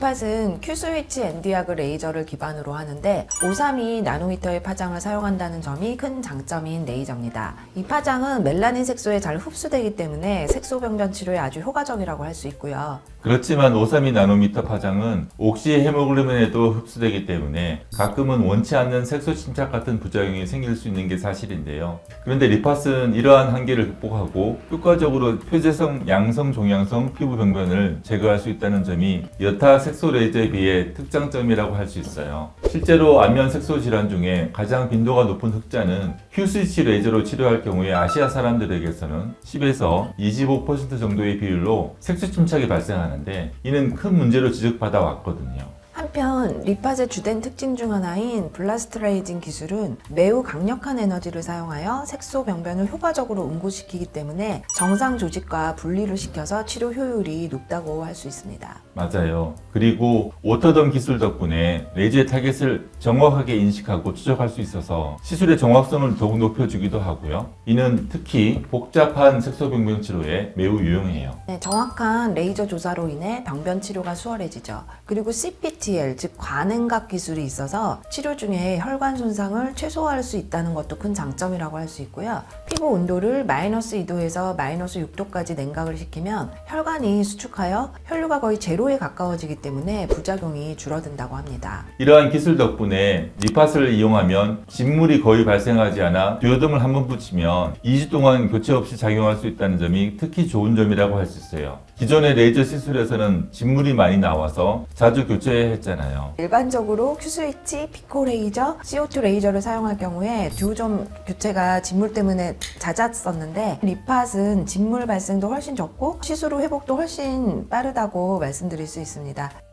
리팟은 Q스위치 엔디아그 레이저를 기반으로 하는데 532 나노미터의 파장을 사용한다는 점이 큰 장점인 레이저입니다. 이 파장은 멜라닌 색소에 잘 흡수되기 때문에 색소 병변 치료에 아주 효과적이라고 할 수 있고요. 그렇지만 532 나노미터 파장은 옥시 헤모글로빈에도 흡수되기 때문에 가끔은 원치 않는 색소 침착 같은 부작용이 생길 수 있는 게 사실인데요. 그런데 리팟은 이러한 한계를 극복하고 효과적으로 표재성 양성 종양성 피부 병변을 제거할 수 있다는 점이 여타 색소 레이저에 비해 특장점이라고 할 수 있어요. 실제로 안면 색소 질환 중에 가장 빈도가 높은 흑자는 휴스위치 레이저로 치료할 경우에 아시아 사람들에게서는 10에서 25% 정도의 비율로 색소 침착이 발생하는데 이는 큰 문제로 지적받아 왔거든요. 한편 리팟의 주된 특징 중 하나인 블라스트레이징 기술은 매우 강력한 에너지를 사용하여 색소 병변을 효과적으로 응고시키기 때문에 정상 조직과 분리를 시켜서 치료 효율이 높다고 할 수 있습니다. 맞아요. 그리고 워터덤 기술 덕분에 레이저의 타겟을 정확하게 인식하고 추적할 수 있어서 시술의 정확성을 더욱 높여주기도 하고요. 이는 특히 복잡한 색소병변 치료에 매우 유용해요. 네, 정확한 레이저 조사로 인해 병변 치료가 수월해지죠. 그리고 즉 관행각 기술이 있어서 치료 중에 혈관 손상을 최소화할 수 있다는 것도 큰 장점이라고 할 수 있고요. 피부 온도를 마이너스 2도에서 마이너스 6도까지 냉각을 시키면 혈관이 수축하여 혈류가 거의 제로에 가까워지기 때문에 부작용이 줄어든다고 합니다. 이러한 기술 덕분에 리팟을 이용하면 진물이 거의 발생하지 않아 듀오덤을 한 번 붙이면 2주 동안 교체 없이 작용할 수 있다는 점이 특히 좋은 점이라고 할 수 있어요. 기존의 레이저 시술에서는 진물이 많이 나와서 자주 교체해야 했잖아요. 일반적으로 Q스위치, 피코 레이저, CO2 레이저를 사용할 경우에 듀오점 교체가 진물 때문에 잦았었는데 리팟은 진물 발생도 훨씬 적고 후 회복도 훨씬 빠르다고 말씀드릴 수 있습니다.